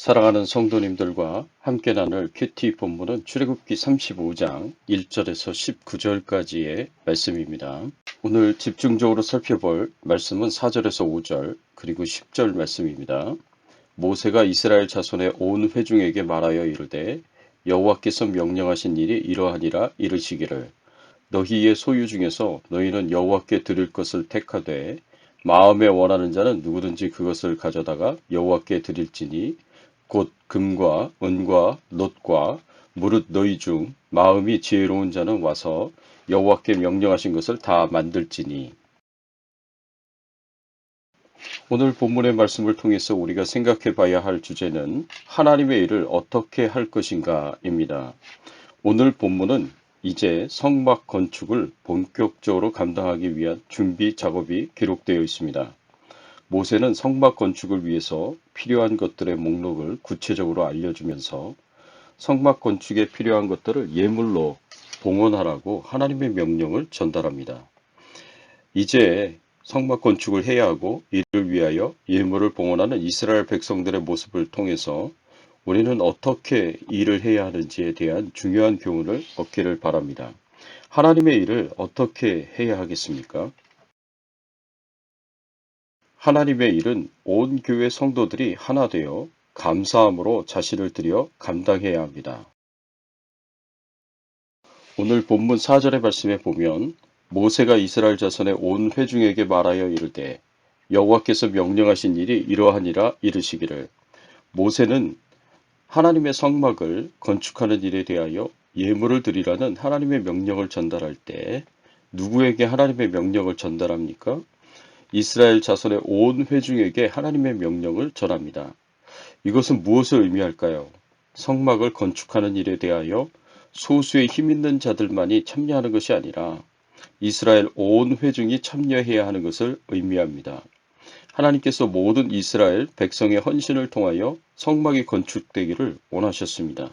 사랑하는 성도님들과 함께 나눌 큐티 본문은 출애굽기 35장 1절에서 19절까지의 말씀입니다. 오늘 집중적으로 살펴볼 말씀은 4절에서 5절 그리고 10절 말씀입니다. 모세가 이스라엘 자손의 온 회중에게 말하여 이르되 여호와께서 명령하신 일이 이러하니라 이르시기를 너희의 소유 중에서 너희는 여호와께 드릴 것을 택하되 마음에 원하는 자는 누구든지 그것을 가져다가 여호와께 드릴지니 곧 금과 은과 놋과 무릇 너희 중 마음이 지혜로운 자는 와서 여호와께 명령하신 것을 다 만들지니 오늘 본문의 말씀을 통해서 우리가 생각해 봐야 할 주제는 하나님의 일을 어떻게 할 것인가입니다. 오늘 본문은 이제 성막 건축을 본격적으로 감당하기 위한 준비 작업이 기록되어 있습니다. 모세는 성막 건축을 위해서 필요한 것들의 목록을 구체적으로 알려주면서 성막 건축에 필요한 것들을 예물로 봉헌하라고 하나님의 명령을 전달합니다. 이제 성막 건축을 해야 하고 이를 위하여 예물을 봉헌하는 이스라엘 백성들의 모습을 통해서 우리는 어떻게 일을 해야 하는지에 대한 중요한 교훈을 얻기를 바랍니다. 하나님의 일을 어떻게 해야 하겠습니까? 하나님의 일은 온 교회 성도들이 하나 되어 감사함으로 자신을 들여 감당해야 합니다. 오늘 본문 4절의 말씀에 보면 모세가 이스라엘 자손의 온 회중에게 말하여 이르되 여호와께서 명령하신 일이 이러하니라 이르시기를 모세는 하나님의 성막을 건축하는 일에 대하여 예물을 드리라는 하나님의 명령을 전달할 때 누구에게 하나님의 명령을 전달합니까? 이스라엘 자손의 온 회중에게 하나님의 명령을 전합니다. 이것은 무엇을 의미할까요? 성막을 건축하는 일에 대하여 소수의 힘 있는 자들만이 참여하는 것이 아니라 이스라엘 온 회중이 참여해야 하는 것을 의미합니다. 하나님께서 모든 이스라엘 백성의 헌신을 통하여 성막이 건축되기를 원하셨습니다.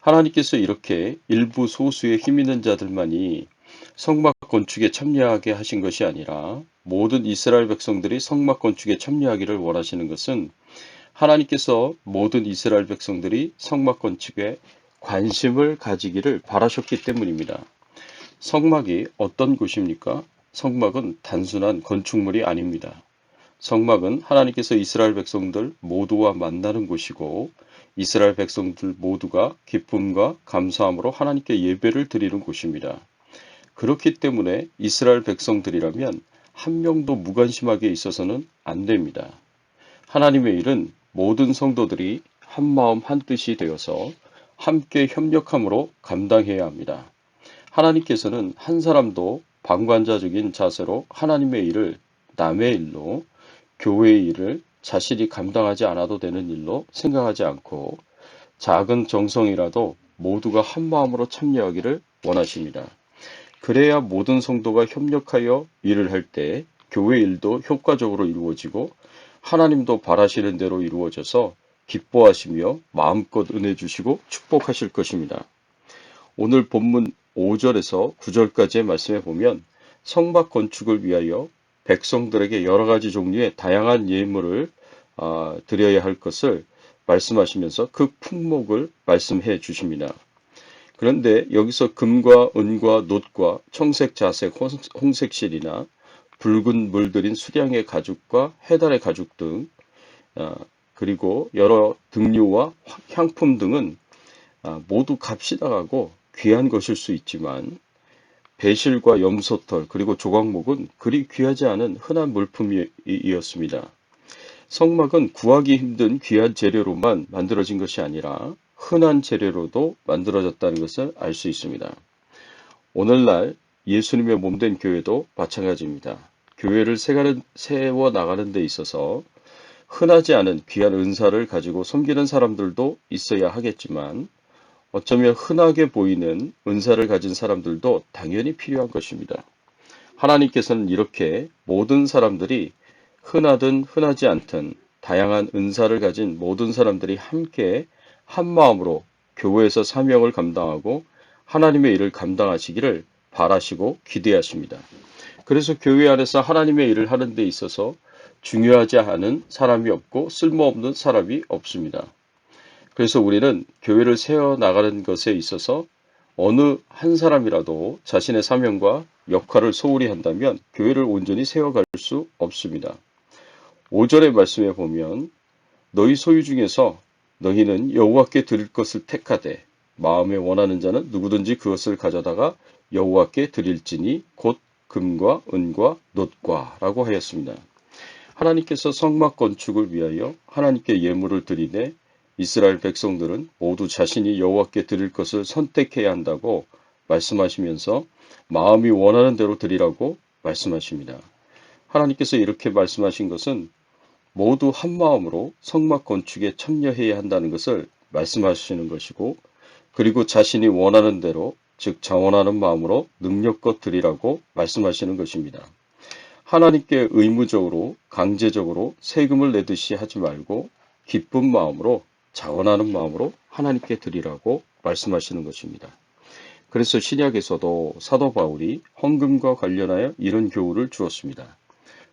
하나님께서 이렇게 일부 소수의 힘 있는 자들만이 성막 건축에 참여하게 하신 것이 아니라 모든 이스라엘 백성들이 성막 건축에 참여하기를 원하시는 것은 하나님께서 모든 이스라엘 백성들이 성막 건축에 관심을 가지기를 바라셨기 때문입니다. 성막이 어떤 곳입니까? 성막은 단순한 건축물이 아닙니다. 성막은 하나님께서 이스라엘 백성들 모두와 만나는 곳이고 이스라엘 백성들 모두가 기쁨과 감사함으로 하나님께 예배를 드리는 곳입니다. 그렇기 때문에 이스라엘 백성들이라면 한 명도 무관심하게 있어서는 안 됩니다. 하나님의 일은 모든 성도들이 한 마음 한 뜻이 되어서 함께 협력함으로 감당해야 합니다. 하나님께서는 한 사람도 방관자적인 자세로 하나님의 일을 남의 일로 교회의 일을 자신이 감당하지 않아도 되는 일로 생각하지 않고 작은 정성이라도 모두가 한 마음으로 참여하기를 원하십니다. 그래야 모든 성도가 협력하여 일을 할 때 교회 일도 효과적으로 이루어지고 하나님도 바라시는 대로 이루어져서 기뻐하시며 마음껏 은혜 주시고 축복하실 것입니다. 오늘 본문 5절에서 9절까지의 말씀에 보면 성막 건축을 위하여 백성들에게 여러 가지 종류의 다양한 예물을 아, 드려야 할 것을 말씀하시면서 그 품목을 말씀해 주십니다. 그런데 여기서 금과 은과 놋과 청색, 자색, 홍색 실이나 붉은 물들인 수량의 가죽과 해달의 가죽 등 아, 그리고 여러 등류와 향품 등은 아, 모두 값이 나가고 귀한 것일 수 있지만 배실과 염소털 그리고 조각목은 그리 귀하지 않은 흔한 물품이었습니다. 성막은 구하기 힘든 귀한 재료로만 만들어진 것이 아니라 흔한 재료로도 만들어졌다는 것을 알 수 있습니다. 오늘날 예수님의 몸된 교회도 마찬가지입니다. 교회를 세워 나가는 데 있어서 흔하지 않은 귀한 은사를 가지고 섬기는 사람들도 있어야 하겠지만 어쩌면 흔하게 보이는 은사를 가진 사람들도 당연히 필요한 것입니다. 하나님께서는 이렇게 모든 사람들이 흔하든 흔하지 않든 다양한 은사를 가진 모든 사람들이 함께 한 마음으로 교회에서 사명을 감당하고 하나님의 일을 감당하시기를 바라시고 기대하십니다. 그래서 교회 안에서 하나님의 일을 하는 데 있어서 중요하지 않은 사람이 없고 쓸모없는 사람이 없습니다. 그래서 우리는 교회를 세워 나가는 것에 있어서 어느 한 사람이라도 자신의 사명과 역할을 소홀히 한다면 교회를 온전히 세워갈 수 없습니다. 5절의 말씀에 보면 너희 소유 중에서 너희는 여호와께 드릴 것을 택하되 마음에 원하는 자는 누구든지 그것을 가져다가 여호와께 드릴지니 곧 금과 은과 놋과 라고 하였습니다. 하나님께서 성막 건축을 위하여 하나님께 예물을 드리되 이스라엘 백성들은 모두 자신이 여호와께 드릴 것을 선택해야 한다고 말씀하시면서 마음이 원하는 대로 드리라고 말씀하십니다. 하나님께서 이렇게 말씀하신 것은 모두 한 마음으로 성막 건축에 참여해야 한다는 것을 말씀하시는 것이고 그리고 자신이 원하는 대로 즉 자원하는 마음으로 능력껏 드리라고 말씀하시는 것입니다. 하나님께 의무적으로 강제적으로 세금을 내듯이 하지 말고 기쁜 마음으로 자원하는 마음으로 하나님께 드리라고 말씀하시는 것입니다. 그래서 신약에서도 사도 바울이 헌금과 관련하여 이런 교훈을 주었습니다.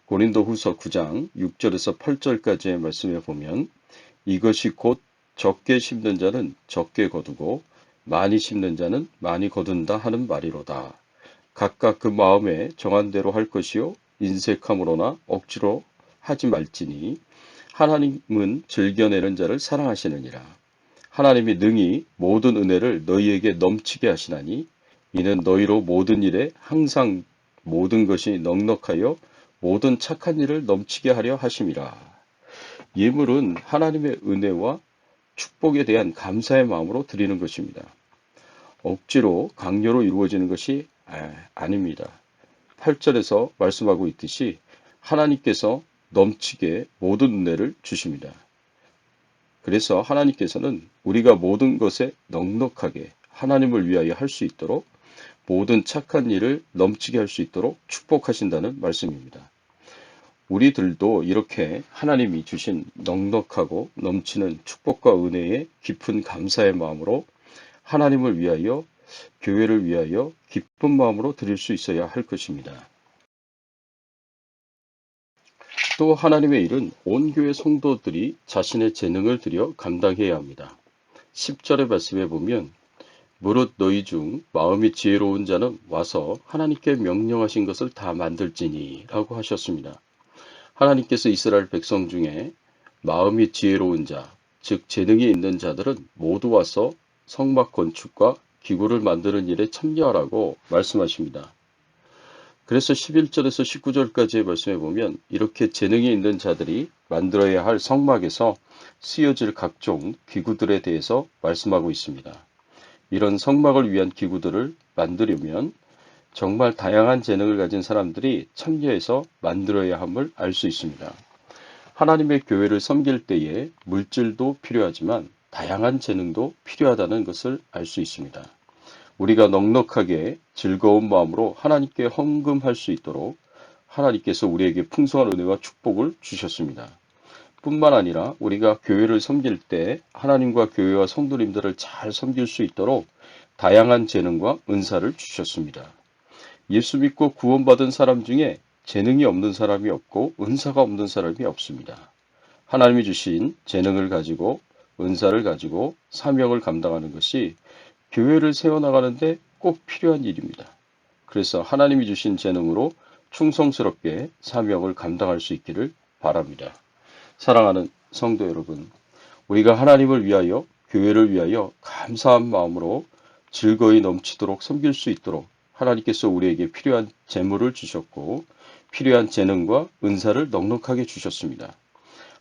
고린도 후서 9장 6절에서 8절까지의 말씀에 보면 이것이 곧 적게 심는 자는 적게 거두고 많이 심는 자는 많이 거둔다 하는 말이로다. 각각 그 마음에 정한 대로 할 것이요 인색함으로나 억지로 하지 말지니 하나님은 즐겨내는 자를 사랑하시느니라. 하나님이 능히 모든 은혜를 너희에게 넘치게 하시나니 이는 너희로 모든 일에 항상 모든 것이 넉넉하여 모든 착한 일을 넘치게 하려 하심이라. 예물은 하나님의 은혜와 축복에 대한 감사의 마음으로 드리는 것입니다. 억지로 강요로 이루어지는 것이 아닙니다. 8절에서 말씀하고 있듯이 하나님께서 넘치게 모든 은혜를 주십니다. 그래서 하나님께서는 우리가 모든 것에 넉넉하게 하나님을 위하여 할 수 있도록 모든 착한 일을 넘치게 할 수 있도록 축복하신다는 말씀입니다. 우리들도 이렇게 하나님이 주신 넉넉하고 넘치는 축복과 은혜에 깊은 감사의 마음으로 하나님을 위하여 교회를 위하여 기쁜 마음으로 드릴 수 있어야 할 것입니다. 또 하나님의 일은 온 교회 성도들이 자신의 재능을 들여 감당해야 합니다. 10절의 말씀에 보면 무릇 너희 중 마음이 지혜로운 자는 와서 하나님께 명령하신 것을 다 만들지니 라고 하셨습니다. 하나님께서 이스라엘 백성 중에 마음이 지혜로운 자, 즉 재능이 있는 자들은 모두 와서 성막 건축과 기구를 만드는 일에 참여하라고 말씀하십니다. 그래서 11절에서 19절까지의 말씀에 보면 이렇게 재능이 있는 자들이 만들어야 할 성막에서 쓰여질 각종 기구들에 대해서 말씀하고 있습니다. 이런 성막을 위한 기구들을 만들려면 정말 다양한 재능을 가진 사람들이 참여해서 만들어야 함을 알 수 있습니다. 하나님의 교회를 섬길 때에 물질도 필요하지만 다양한 재능도 필요하다는 것을 알 수 있습니다. 우리가 넉넉하게 즐거운 마음으로 하나님께 헌금할 수 있도록 하나님께서 우리에게 풍성한 은혜와 축복을 주셨습니다. 뿐만 아니라 우리가 교회를 섬길 때 하나님과 교회와 성도님들을 잘 섬길 수 있도록 다양한 재능과 은사를 주셨습니다. 예수 믿고 구원받은 사람 중에 재능이 없는 사람이 없고 은사가 없는 사람이 없습니다. 하나님이 주신 재능을 가지고 은사를 가지고 사명을 감당하는 것이 교회를 세워나가는데 꼭 필요한 일입니다. 그래서 하나님이 주신 재능으로 충성스럽게 사명을 감당할 수 있기를 바랍니다. 사랑하는 성도 여러분, 우리가 하나님을 위하여 교회를 위하여 감사한 마음으로 즐거이 넘치도록 섬길 수 있도록 하나님께서 우리에게 필요한 재물을 주셨고 필요한 재능과 은사를 넉넉하게 주셨습니다.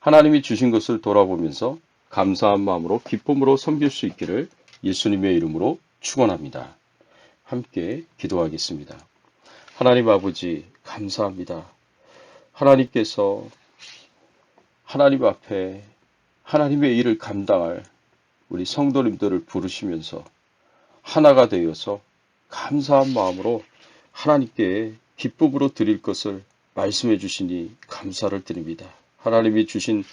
하나님이 주신 것을 돌아보면서 감사한 마음으로 기쁨으로 섬길 수 있기를 예수님의 이름으로 축원합니다. 함께 기도하겠습니다. 하나님 아버지 감사합니다. 하나님께서 하나님 앞에 하나님의 일을 감당할 우리 성도님들을 부르시면서 하나가 되어서 감사한 마음으로 하나님께 기쁨으로 드릴 것을 말씀해 주시니 감사를 드립니다. 하나님이 주신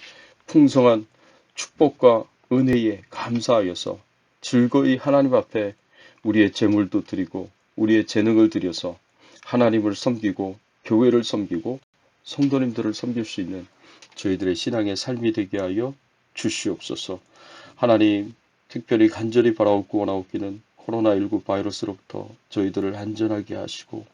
풍성한 축복과 은혜에 감사하여서 즐거이 하나님 앞에 우리의 재물도 드리고 우리의 재능을 들여서 하나님을 섬기고 교회를 섬기고 성도님들을 섬길 수 있는 저희들의 신앙의 삶이 되게 하여 주시옵소서. 하나님, 특별히 간절히 바라옵고 원하옵기는 코로나19 바이러스로부터 저희들을 안전하게 하시고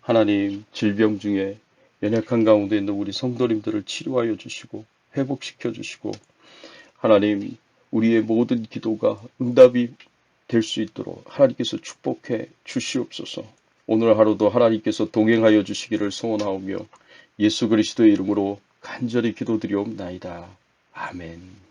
하나님 질병 중에 연약한 가운데 있는 우리 성도님들을 치료하여 주시고 회복시켜 주시고 하나님 우리의 모든 기도가 응답이 될 수 있도록 하나님께서 축복해 주시옵소서. 오늘 하루도 하나님께서 동행하여 주시기를 소원하오며 예수 그리스도의 이름으로 간절히 기도드리옵나이다. 아멘.